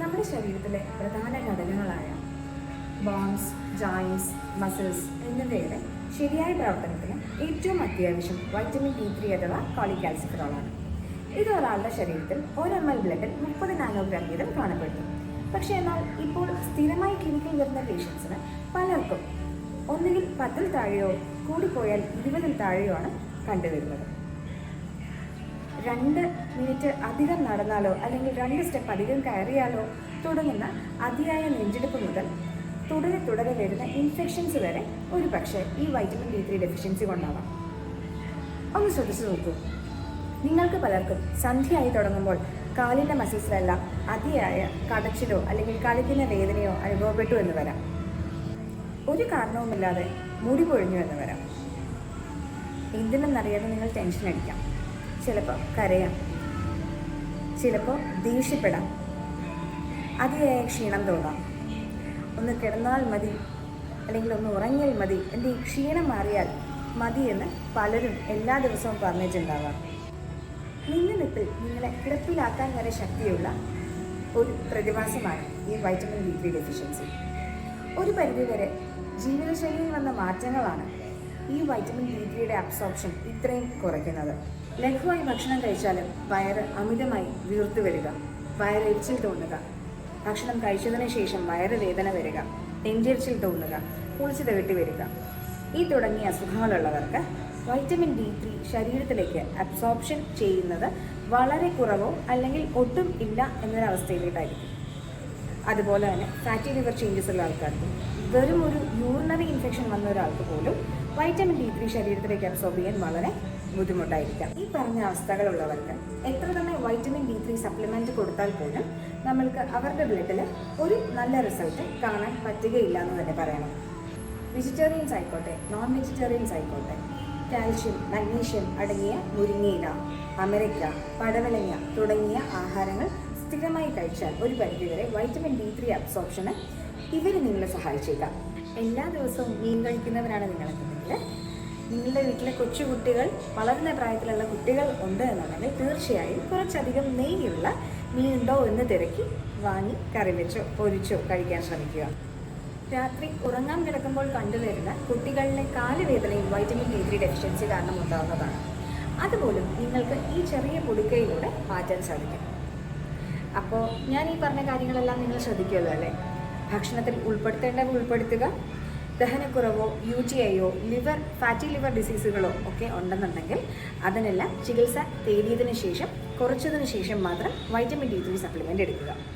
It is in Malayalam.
നമ്മുടെ ശരീരത്തിലെ പ്രധാന ഘടകങ്ങളായ ബോൺസ് ജോയിൻസ് മസിൽസ് എന്നിവയുടെ ശരിയായ പ്രവർത്തനത്തിന് ഏറ്റവും അത്യാവശ്യം വൈറ്റമിൻ ഡി ത്രീ അഥവാ കോളിക്കാൽസിഫറോളാണ് ഇത് ഒരാളുടെ ശരീരത്തിൽ ഒരു എം എൽ ബ്ലഡിൽ മുപ്പത് നാനോഗ്രാം വീതം കാണപ്പെടുന്നു. പക്ഷേ എന്നാൽ ഇപ്പോൾ സ്ഥിരമായി ക്ലിനിക്കിൽ വരുന്ന പേഷ്യൻസിന് പലർക്കും ഒന്നുകിൽ പത്തിൽ താഴെയോ കൂടിപ്പോയാൽ ഇരുപതിൽ താഴെയോ ആണ് കണ്ടുവരുന്നത്. രണ്ട് മിനിറ്റ് അധികം നടന്നാലോ അല്ലെങ്കിൽ രണ്ട് സ്റ്റെപ്പ് അധികം കയറിയാലോ തുടങ്ങുന്ന അതിയായ നെഞ്ചെടുപ്പ് മുതൽ തുടരെ തുടരെ വരുന്ന ഇൻഫെക്ഷൻസ് വരെ ഒരു പക്ഷേ ഈ വൈറ്റമിൻ ഡി ത്രീ ഡെഫിഷ്യൻസി കൊണ്ടാവാം. ഒന്ന് ശ്രദ്ധിച്ചു നോക്കൂ. നിങ്ങൾക്ക് പലർക്കും സന്ധ്യയായി തുടങ്ങുമ്പോൾ കാലിന്റെ മസിൽസിലെല്ലാം അതിയായ കടച്ചിലോ അല്ലെങ്കിൽ കളിക്കുന്ന വേദനയോ അനുഭവപ്പെട്ടു എന്ന് വരാം. ഒരു കാരണവുമില്ലാതെ മുടി പൊഴിഞ്ഞു എന്ന് വരാം. എന്തിനെന്നറിയാതെ നിങ്ങൾ ടെൻഷൻ അടിക്കാം. ചിലപ്പോൾ കരയാം. ചിലപ്പോൾ ദേഷ്യപ്പെടാം. അതിയായ ക്ഷീണം തോന്നാം. ഒന്ന് കിടന്നാൽ മതി. അല്ലെങ്കിൽ ഒന്ന് ഉറങ്ങിയാൽ മതി. എന്റെ ഈ ക്ഷീണം മാറിയാൽ മതി എന്ന് പലരും എല്ലാ ദിവസവും പറഞ്ഞിട്ടുണ്ടാവാം. നിന്ന് നിപ്പിൽ നിങ്ങളെ കിടപ്പിലാക്കാൻ വരെ ശക്തിയുള്ള ഒരു പ്രതിഭാസമാണ് ഈ വൈറ്റമിൻ ബി ത്രീ ഡെഫിഷ്യൻസി ഒരു പരിധിവരെ ജീവിതശൈലിയിൽ വന്ന മാറ്റങ്ങളാണ് ഈ വൈറ്റമിൻ ബി ത്രീയുടെ അബ്സോർപ്ഷൻ ഇത്രയും കുറയ്ക്കുന്നത്. ലഘുവായി ഭക്ഷണം കഴിച്ചാലും വയറ് അമിതമായി വീർത്തു വരിക വയറെരിച്ചിൽ തോന്നുക. ഭക്ഷണം കഴിച്ചതിന് ശേഷം വയറ് വേദന വരിക നെഞ്ചെരിച്ചിൽ തോന്നുക കുളിച്ചു തവിട്ടി വരിക. ഈ തുടങ്ങിയ അസുഖങ്ങളുള്ളവർക്ക് വൈറ്റമിൻ ഡി ത്രീ ശരീരത്തിലേക്ക് അബ്സോർപ്ഷൻ ചെയ്യുന്നത് വളരെ കുറവോ അല്ലെങ്കിൽ ഒട്ടും ഇല്ല എന്നൊരവസ്ഥയിലേക്കായിരിക്കും. അതുപോലെ തന്നെ ഫാറ്റി ലിവർ ചേഞ്ചസ് ഉള്ള ആൾക്കാർക്കും വെറും ഒരു യൂറിനറി ഇൻഫെക്ഷൻ വന്ന ഒരാൾക്ക് പോലും വൈറ്റമിൻ ഡി ത്രീ ശരീരത്തിലേക്ക് അബ്സോർബ് ചെയ്യാൻ വളരെ ബുദ്ധിമുട്ടായിരിക്കാം. ഈ പറഞ്ഞ അവസ്ഥകളുള്ളവർക്ക് എത്ര തന്നെ വൈറ്റമിൻ ഡി ത്രീ സപ്ലിമെന്റ് കൊടുത്താൽ പോലും നമ്മൾക്ക് അവരുടെ ബ്ലഡിൽ ഒരു നല്ല റിസൾട്ട് കാണാൻ പറ്റുകയില്ല എന്ന് തന്നെ പറയണം. വെജിറ്റേറിയൻസ് ആയിക്കോട്ടെ നോൺ വെജിറ്റേറിയൻസ് ആയിക്കോട്ടെ കാൽഷ്യം മഗ്നീഷ്യം അടങ്ങിയ മുരിങ്ങയില അമരയ്ക്ക പടവലങ്ങ തുടങ്ങിയ ആഹാരങ്ങൾ സ്ഥിരമായി കഴിച്ചാൽ ഒരു പരിധിവരെ വൈറ്റമിൻ ഡി ത്രീ അബ്സോർപ്ഷന് ഇവർ നിങ്ങളെ സഹായിച്ചേക്കാം. എല്ലാ ദിവസവും മീൻ കഴിക്കുന്നവരാണ് നിങ്ങളെന്നുണ്ടെങ്കിൽ നിങ്ങളുടെ വീട്ടിലെ കൊച്ചു കുട്ടികൾ വളർന്ന പ്രായത്തിലുള്ള കുട്ടികൾ ഉണ്ട് എന്നുണ്ടെങ്കിൽ തീർച്ചയായും കുറച്ചധികം നെയ്യുള്ള മീനുണ്ടോ എന്ന് തിരക്കി വാങ്ങി കറി വെച്ചോ പൊരിച്ചോ കഴിക്കാൻ ശ്രമിക്കുക. രാത്രി ഉറങ്ങാൻ കിടക്കുമ്പോൾ കണ്ടുവരുന്ന കുട്ടികളിലെ കാലുവേദനയും വൈറ്റമിൻ ഡി ത്രീ ഡെഫിഷ്യൻസി കാരണം ഉണ്ടാകുന്നതാണ് അതുപോലും നിങ്ങൾക്ക് ഈ ചെറിയ പൊടിക്കയിലൂടെ മാറ്റാൻ സാധിക്കും. അപ്പോൾ ഞാൻ ഈ പറഞ്ഞ കാര്യങ്ങളെല്ലാം നിങ്ങൾ ശ്രദ്ധിക്കുമല്ലോ അല്ലേ? ഭക്ഷണത്തിൽ ഉൾപ്പെടുത്തേണ്ടവ ഉൾപ്പെടുത്തുക ദഹനക്കുറവോ യു ടി ഐയോ ലിവർ ഫാറ്റി ലിവർ ഡിസീസുകളോ ഒക്കെ ഉണ്ടെന്നുണ്ടെങ്കിൽ അതിനെല്ലാം ചികിത്സ തേടിയതിനു ശേഷം കുറച്ചതിന് ശേഷം മാത്രം വൈറ്റമിൻ ഡി ത്രീ സപ്ലിമെന്റ് എടുക്കുക.